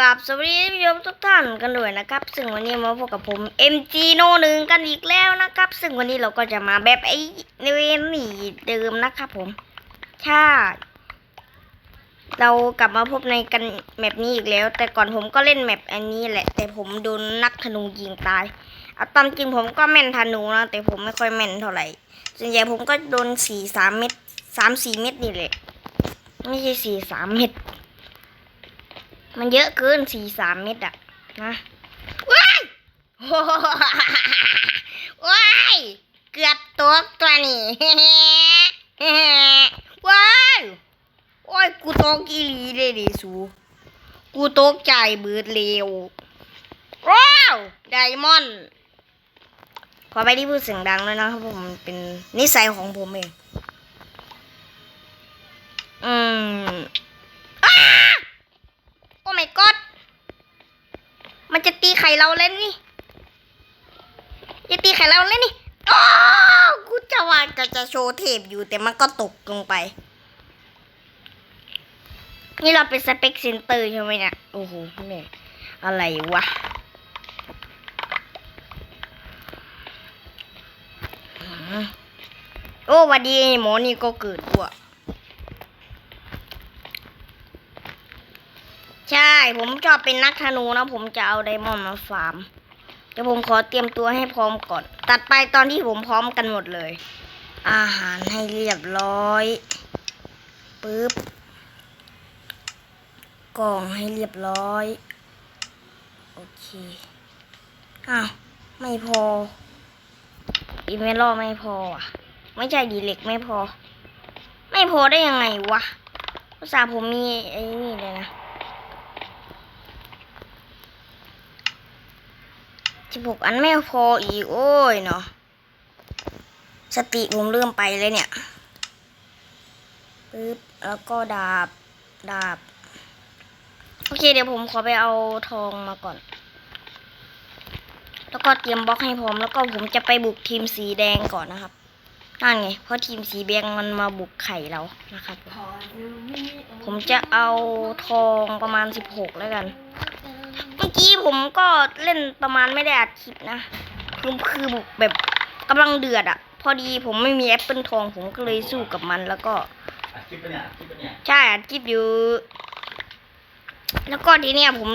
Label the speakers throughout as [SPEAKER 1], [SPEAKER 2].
[SPEAKER 1] กับสวัสดีท่านผู้ชมทุกท่านกันด้วยนะครับ ซึ่งวันนี้มาพบกับผม MG โนหนึ่งกันอีกแล้วนะครับ ซึ่งวันนี้เราก็จะมาแบบไอ้ในเวนี่เดิมนะครับผมใช่เรากลับมาพบในกันแมปนี้อีกแล้ว แต่ก่อนผมก็เล่นแมปอันนี้แหละ แต่ผมโดนนักธนูยิงตายเอาตามจริงผมก็แม่นธนูนะแต่ผมไม่ค่อยแม่นเท่าไหร่ส่วนใหญ่ผมก็โดนสี่สามเม็ดสามสี่เม็ดนี่แหละไม่ใช่สี่สามเม็ด มันเยอะเกินสี่สามเม็ดอะนะว้ายว้ายเกือบตัวตัวนี่ว้ายโอ้ยกูตกอีหลีเลยดิสูกูตกใจเบิดเร็วว้าวไดมอนด์ขอไปที่พูดเสียงดังเลยนะครับผมมันเป็นนิสัยของผมเอง อืมอ้าโอ้ my god มันจะตีไข่เราเล่นนี่ จะตีไข่เราเล่นนี่โอ้กูจะว่าจะจะโชว์เทปอยู่แต่มันก็ตกลงไป นี่เราเป็นสเปคเซนเตอร์ใช่ไหมเนี่ย โอ้โหเนี่ยอะไรวะโอ้วันดีหมอนี่ก็เกิดด้วย ใช่ ผมชอบเป็นนักธนูนะ ผมจะเอาไดมอนด์มาฟาร์ม เดี๋ยวผมขอเตรียมตัวให้พร้อมก่อน ตัดไปตอนที่ผมพร้อมกันหมดเลย อาหารให้เรียบร้อยปึ๊บกล่องให้เรียบร้อย โอเค อ้าว ไม่พออีเมลอไม่พออะ ไม่ใช่ดีเล็กไม่พอ ไม่พอได้ยังไงวะภาษาผมมีไอ้นี่เลยนะ สิบหกอันไม่พออีก โอ้ยเนาะสติผมเริ่มไปเลยเนี่ยปึ๊บแล้วก็ดาบ ดาบ โอเค เดี๋ยวผมขอไปเอาทองมาก่อน แล้วก็เตรียมบล็อกให้พร้อม แล้วก็ผมจะไปบุกทีมสีแดงก่อนนะครับนั่นไง เพราะทีมสีแดงมันมาบุกไข่เรานะครับ ผมจะเอาทองประมาณสิบหกแล้วกัน มื่อกี้ผมก็เล่นประมาณไม่ได้อัดคลิปนะคือคือแบบกำลังเดือดอะพอดีผมไม่มีแอปเปิลทองผมก็เลยสู้กับมันแล้วก็
[SPEAKER 2] อัดคลิปปะเนี่ยอัดคลิปปะเนี่ย
[SPEAKER 1] ใช่อัดคลิปอยู่ แล้วก็ทีเนี้ยผม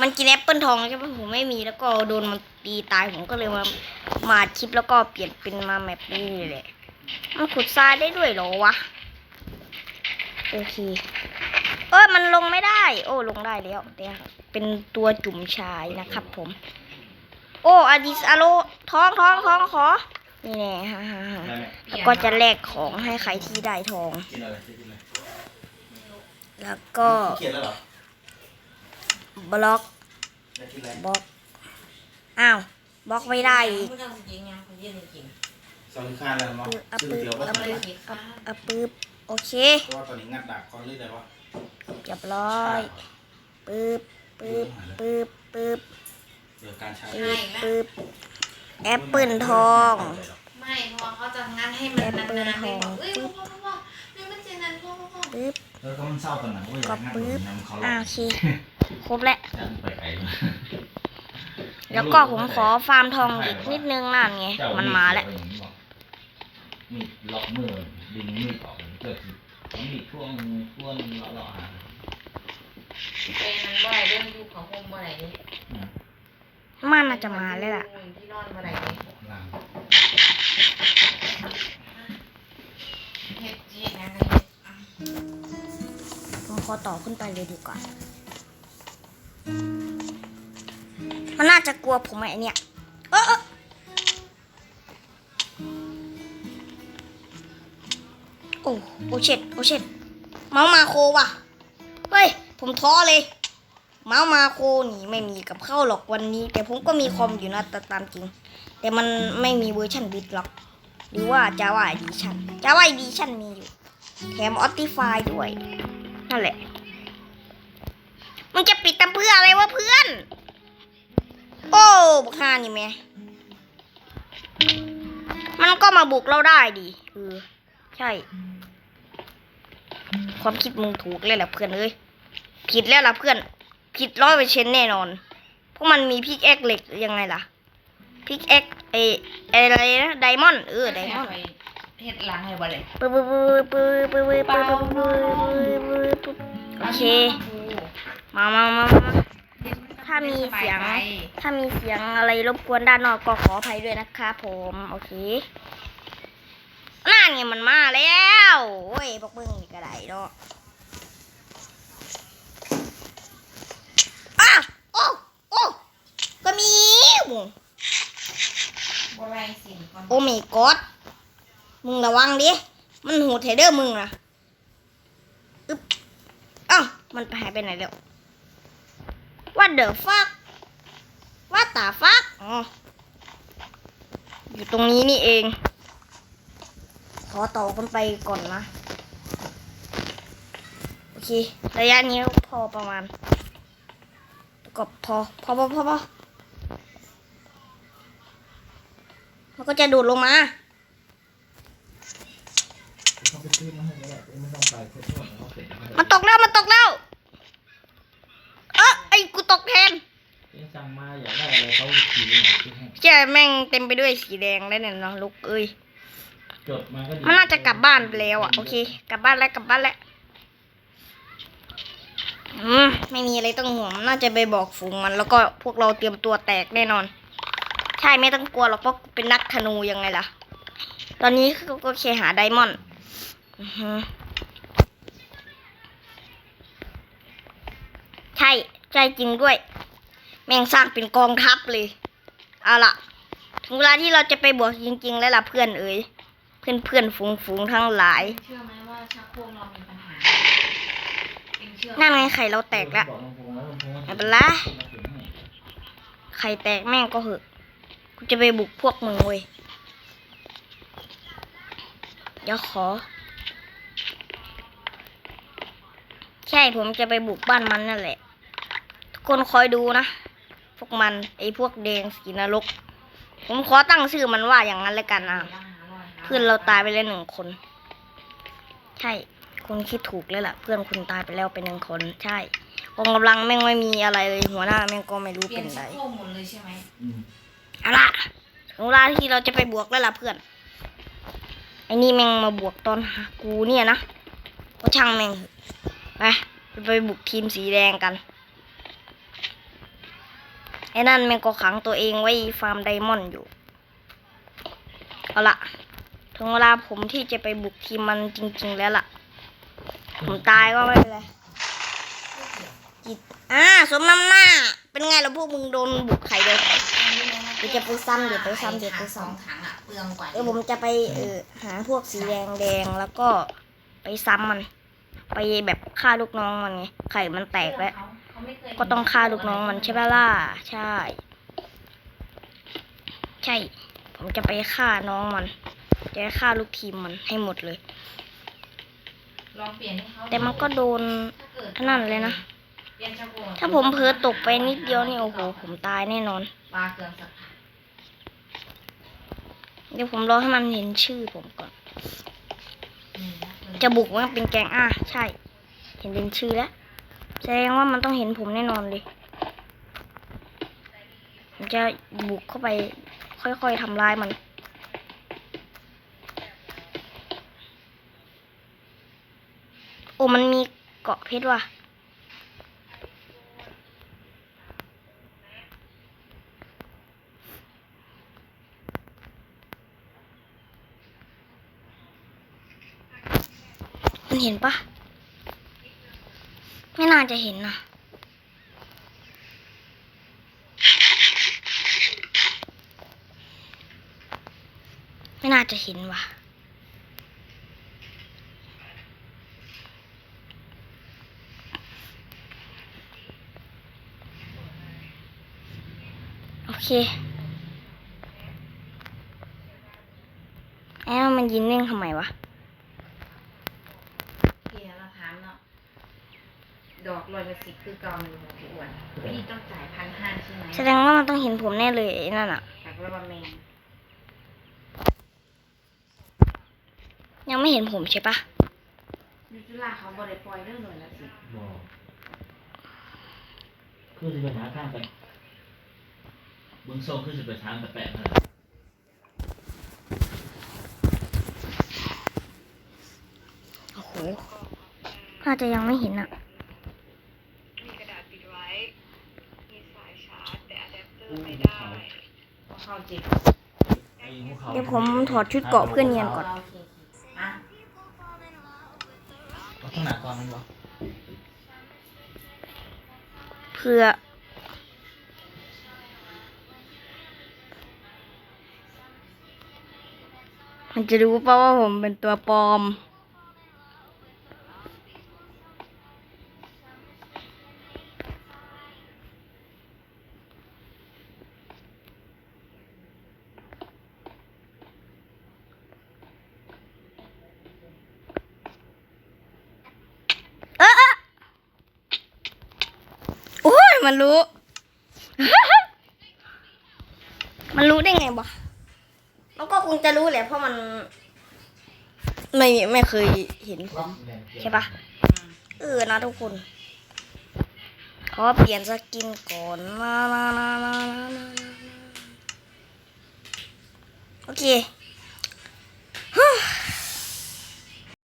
[SPEAKER 1] มันกินแอปเปิลทองใช่ไหมผมไม่มีแล้วก็โดนมันตีตายผมก็เลยมามาอัดคลิปแล้วก็เปลี่ยนเป็นมาแมปนี้แหละมันขุดทรายได้ด้วยเหรอวะโอเค เออมันลงไม่ได้ โอ้ลงได้แล้วแต่เป็นตัวจุ่มชายนะครับผม โอ้อดิสอโลท้องท้องท้องขอ นี่แน่ฮ่าฮ่าฮ่า
[SPEAKER 2] ได้ไหม
[SPEAKER 1] แล้วก็จะแลกของให้ใครที่ได้ทอง
[SPEAKER 2] กินอะไรกินอะไร
[SPEAKER 1] แล้วก็
[SPEAKER 2] เขียนแล้วเหรอบ
[SPEAKER 1] ล็อก
[SPEAKER 2] ได้กินอะไร
[SPEAKER 1] บล็อกอ้าวบล็อกไม่ได้อีก
[SPEAKER 3] ไม่ต้องจริงไงผมยืนจริง
[SPEAKER 2] สองคานแล้วเนาะ
[SPEAKER 1] ปึ๊บอะ
[SPEAKER 2] ชื่อ
[SPEAKER 1] ปึ๊บ
[SPEAKER 2] เดียวก็
[SPEAKER 1] อะ
[SPEAKER 2] ใส่
[SPEAKER 1] ปึ๊บอะอะปึ๊บโอเค
[SPEAKER 2] เพราะว่าตอนนี้งัดดาบคอนเรื่อยๆวะ
[SPEAKER 1] เรียบร้อยปึ๊บปึ๊บปึ๊บปึ๊บ
[SPEAKER 2] เดี๋ยวการใช้
[SPEAKER 1] ปึ๊บปึ๊บแอปเปิลทอง
[SPEAKER 3] ไม่เพราะเขาจะงัดให้มันนานๆไม่บอกเอ้ยพ่อพ่อพ่อนี่มันเจนนั้นพ่อพ่อพ่อ
[SPEAKER 1] ปึ๊บ
[SPEAKER 2] แล้วก็มันเศร้าตอนไหนว่าอยากงัดแบบนั้นเขาหล
[SPEAKER 1] อ่า
[SPEAKER 2] อก
[SPEAKER 1] โอเคครบแล้ว
[SPEAKER 2] จะไปไกล
[SPEAKER 1] แล้วก็ผมขอฟาร์มทองอีกนิดนึงนั่นไงมันมาแล้ว
[SPEAKER 2] มีดล็อกมือดึงมีดออกเกิดมีดช่วง ช่วงเลาะๆ
[SPEAKER 3] เป็นมันเมื่อไหร่เรื่องยุคของผมเมื่อไหร่นี่
[SPEAKER 1] มันน่าจะมาแล้วล่ะ
[SPEAKER 3] ที่นอนเมื่อไหร่นี่เฮ็ดจีนะ
[SPEAKER 1] ผมขอต่อขึ้นไปเลยดีกว่ามันน่าจะกลัวผมไอ้เนี่ยเออโอ้โอเช็ดโอเช็ด เมาส์มาโคว่ะ เฮ้ย ผมท้อเลย เมาส์มาโคนี่ไม่มีกับเข้าวหรอกวันนี้ แต่ผมก็มีคอมอยู่นะแต่ตามจริง แต่มันไม่มีเวอร์ชันบิตหรอก หรือว่า Java Edition Java Edition มีอยู่ แถม Optify ด้วย นั่นแหละมึงจะปิดตำเพื่ออะไรวะเพื่อน โอ้บุกฮานี่แม่มันก็มาบุกเราได้ดิเออใช่ ความคิดมึงถูกเลยแหละเพื่อนเอ้ยผิดแล้วล่ะเพื่อน ผิดร้อยเปอร์เซ็นต์แน่นอน เพราะมันมีพิกแอคเหล็กยังไงล่ะพิกแอคไอไออะไรนะไดมอนด์เออไดมอนด์
[SPEAKER 3] เฮ็ดหลังให้บ่เลย
[SPEAKER 1] ปึ๊บปึ๊บปึ๊บปึ๊บปึ๊บปึ๊บปึ๊บปึ๊บปึ๊บปึ๊บโอเคมามามามาถ้ามีเสียง ถ้ามีเสียงอะไรรบกวนด้านนอกก็ขออภัยด้วยนะครับผม โอเค นั่นไงมันมาแล้วโอ้ยพวกมึงนี่ก็ได้เนาะอ้าวโอ้โอ้ก็มี
[SPEAKER 3] บ่ไรสิก่อน
[SPEAKER 1] โอ้มีกอดมึงระวังดิ มันหูเทเดอร์มึงนะอึ๊บอ้าวมันไปหายไปไหนแล้ว What the fuck What the fuck อ๋ออยู่ตรงนี้นี่เอง ขอต่อกันไปก่อนนะ โอเค ระยะนี้พอประมาณก็พอพอพอพอพอมันก็จะดูดลงมา
[SPEAKER 2] เขาไปซื้อมาให้แล้วไม่ต้องไปเพื่อนเขาเสร็จแล้ว
[SPEAKER 1] มันตกแล้ว มันตกแล้ว เออไอ้กูตกแทน
[SPEAKER 2] เองสั่งมาอยากได้อะไรเขาขี่หน่อยซื้อให้
[SPEAKER 1] แช่แม่งเต็มไปด้วยสีแดงแล้วเนี่ยเนาะลูกเอ้ย
[SPEAKER 2] จดมาก็ดี
[SPEAKER 1] มันน่าจะกลับบ้านไปแล้วอะ โอเค กลับบ้านแล้วกลับบ้านแล้วอืมไม่มีอะไรต้องห่วงมันน่าจะไปบอกฝูงมันแล้วก็พวกเราเตรียมตัวแตกแน่นอน ใช่ไม่ต้องกลัวหรอกเพราะกูเป็นนักธนูยังไงล่ะ ตอนนี้ก็แค่หาไดมอนด์อือฮึใช่ใช่จริงด้วย แม่งสร้างเป็นกองทัพเลย เอาล่ะ ถึงเวลาที่เราจะไปบวกจริง ๆ แล้วล่ะเพื่อนเอ๋ย เพื่อนเพื่อนๆฝูงฝูงๆทั้งหลาย
[SPEAKER 3] เชื่อไหมว่าชักโครกเรามีปัญหาเองเชื่อ
[SPEAKER 1] นั่นไงไข่เราแตกแล้ว
[SPEAKER 2] บอกลำโพงแล้วลำโพง
[SPEAKER 1] ไม่เป็นไรไข่แตกแม่งก็เหอะกูจะไปบุกพวกมึงเว้ยเดี๋ยวขอ ใช่ผมจะไปบุกบ้านมันนั่นแหละ ทุกคนคอยดูนะ พวกมันไอ้พวกแดงสีนรก ผมขอตั้งชื่อมันว่าอย่างนั้นเลยกันนะเพื่อนเราตายไปแล้วหนึ่งคน ใช่คุณคิดถูกแล้วล่ะ เพื่อนคุณตายไปแล้วเป็นหนึ่งคน ใช่กองกำลังแม่งไม่มีอะไรเลยหัวหน้าแม่งก็ไม่รู้
[SPEAKER 3] เปลี่
[SPEAKER 1] เป็
[SPEAKER 3] ยน
[SPEAKER 1] นไร
[SPEAKER 3] ชักโครกหมดเลยใช่ไหม
[SPEAKER 2] อืม
[SPEAKER 1] เอาล่ะถึงเวลาที่เราจะไปบวกแล้วล่ะเพื่อนไอ้นี่แม่งมาบวกตอนหากูเนี่ยนะก็ช่างแม่งเถอะไปเราไปบุกทีมสีแดงกันไอ้นั่นแม่งก็ขังตัวเองไว้ฟาร์มไดมอนด์อยู่เอาล่ะ ถึงเวลาผมที่จะไปบุกทีมมันจริง ๆ แล้วล่ะ ผมตายก็ไม่เป็นไรจิตอ่าสมน้ำหน้า เป็นไงล่ะพวกมึงโดนบุกไข่เดียวเดี๋ยวจะไปซ้ำเดี๋ยวไปซ้ำเดี๋ยวไปซ้ำ
[SPEAKER 3] สองถังอะเปลืองกว่า
[SPEAKER 1] เดี๋ยวผมจะไปเออหาพวกสีแดงแดงๆแล้วก็ไปซ้ำมัน ไปแบบฆ่าลูกน้องมันไงไข่มันแตกแล้ว
[SPEAKER 3] เขาไม่เคย
[SPEAKER 1] ก็ต้องฆ่าลูกน้องมันใช่ไหมล่ะใช่ ใช่ ผมจะไปฆ่าน้องมัน จะฆ่าลูกทีมมันให้หมดเลย
[SPEAKER 3] ลองเปลี่ยนให้เขา
[SPEAKER 1] แต่มันก็โดน
[SPEAKER 3] ถ้าเกิด
[SPEAKER 1] นั่นเลยนะ
[SPEAKER 3] เปลี่ยนชักโครก
[SPEAKER 1] ถ้าผมเผลอตกไปนิดเดียวนี่โอ้โหผมตายแน่นอน
[SPEAKER 3] ปลาเกลืองสักพัก
[SPEAKER 1] เดี๋ยวผมรอให้มันเห็นชื่อผมก่อน
[SPEAKER 3] อืมนะเกลือ
[SPEAKER 1] จะบุกว่าเป็นแกงอะใช่ เห็นเป็นชื่อแล้วแสดงว่ามันต้องเห็นผมแน่นอนเลยผมจะบุกเข้าไปค่อยๆทำร้ายมัน อ้มันมีเกาะเพชรว่ะมันเห็นปะไม่น่าจะเห็นนะไม่น่าจะเห็นว่ะ เคแอ้วมันยินเร่งทำไมวะ
[SPEAKER 3] พี่เราถามเนาะ ดอกร้อยละสิบคือเก่าหนึ่งหกอ้วนพี่ต้องจ่ายพันห้าใช่ไหม
[SPEAKER 1] แสดงว่ามันต้องเห็นผมแน่เลยไอ้นั่นอะ
[SPEAKER 3] จากระบาแมง
[SPEAKER 1] ยังไม่เห็นผมใช่ปะ
[SPEAKER 3] ยูจุฬาเขาบริปล่อยเรื่องหน่วยละสิบ
[SPEAKER 2] บอกคือจะไปหาทางไป เบื้องทรงคือจะไปทางแต่แปะนั่นแหละ
[SPEAKER 1] โอ้โหน่าจะยังไม่เห็นอะ
[SPEAKER 4] มีกระดาษปิดไว้ มีสายชาร์จแต่อะแดปเตอร์ไม่ได้
[SPEAKER 3] พอเข้าเจ็บ
[SPEAKER 2] ไอ้ภูขา
[SPEAKER 1] เดี๋ยวผมถอดชุดเกราะเพื่อนเนียนก่อน
[SPEAKER 3] เราโอเคอะ
[SPEAKER 2] เอาข้างหน้าก่อนมันวะ
[SPEAKER 1] เพื่อ มันจะรู้ป่าว่าผมเป็นตัวปลอม เออโอ้ย มันรู้ มันรู้ได้ไงวะ คงจะรู้แหละเพราะมัน ไม่ไม่เคยเห็นใช่ปะเออนะทุกคนขอเปลี่ยนสกินก่อนโอเค